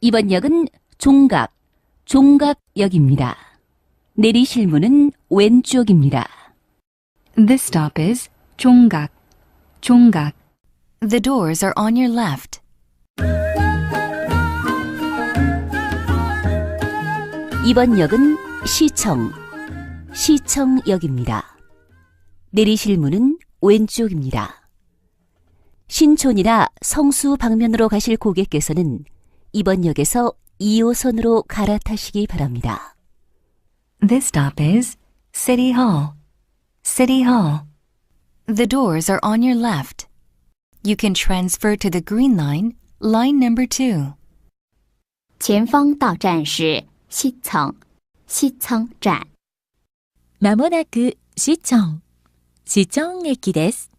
이번 역은 종각, 종각역입니다. 내리실 문은 왼쪽입니다. This stop is Chonggak. Chonggak. The doors are on your left. 이번 역은 시청, 시청역입니다. 내리실 문은 왼쪽입니다. 신촌이나 성수 방면으로 가실 고객께서는 이번 역에서 2호선으로 갈아타시기 바랍니다. This stop is City Hall. City Hall. The doors are on your left. You can transfer to the Green Line, line number two. 前方到站是西仓，西仓站。まもなく시청、시청駅です。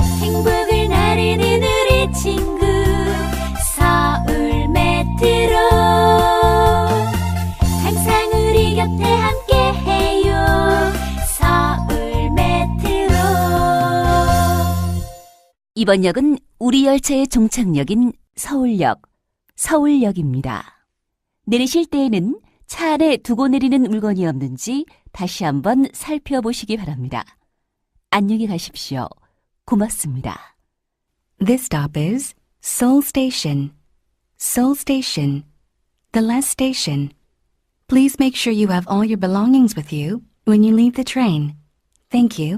행복을 나르는 우리 친구 이번 역은 우리 열차의 종착역인 서울역 서울역입니다. 내리실 때에는 차 안에 두고 내리는 물건이 없는지 다시 한번 살펴보시기 바랍니다. 안녕히 가십시오. 고맙습니다. This stop is Seoul Station. Seoul Station. The last station. Please make sure you have all your belongings with you when you leave the train. Thank you.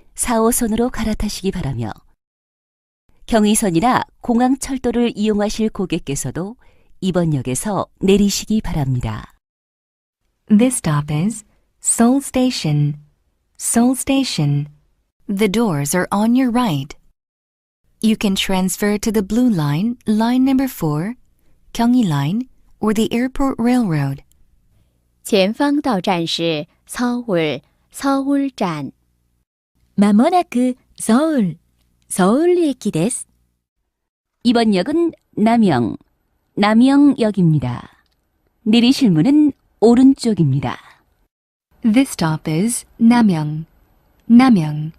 4호선으로 갈아타시기 바라며 경의선이나 공항철도를 이용하실 고객께서도 이번 역에서 내리시기 바랍니다. This stop is Seoul Station. Seoul Station. The doors are on your right. You can transfer to the Blue Line, line number four, Gyeonggi Line, or the Airport Railroad. 前方到站是서울 서울站。 まもなく서울、서울駅です。 이번 역은 남영, 남영역입니다. 내리실 문은 오른쪽입니다. This stop is Namyeong. Namyeong.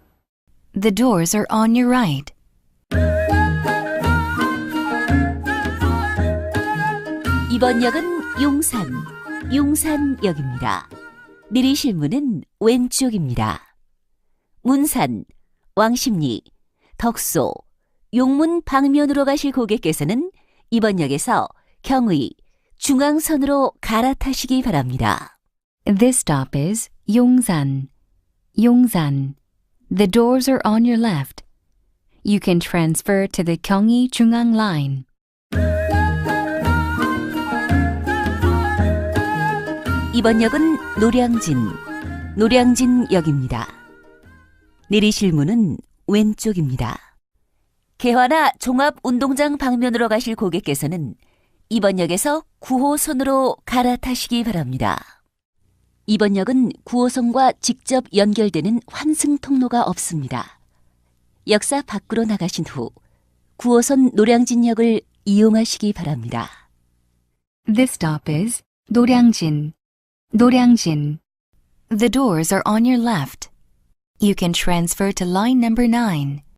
The doors are on your right. 이번 역은 용산, 용산역입니다. 내리실 문은 왼쪽입니다. 문산, 왕십리, 덕소, 용문 방면으로 가실 고객께서는 이번 역에서 경의, 중앙선으로 갈아타시기 바랍니다. This stop is Yongsan. Yongsan. The doors are on your left. You can transfer to the Gyeonggi Jungang Line. 이번 역은 노량진, 노량진역입니다. 내리실 문은 왼쪽입니다. 개화나 종합운동장 방면으로 가실 고객께서는 이번 역에서 9호선으로 갈아타시기 바랍니다. 이번 역은 9호선과 직접 연결되는 환승 통로가 없습니다. 역사 밖으로 나가신 후 9호선 노량진역을 이용하시기 바랍니다. This stop is Noryangjin. Noryangjin. The doors are on your left. You can transfer to line number nine,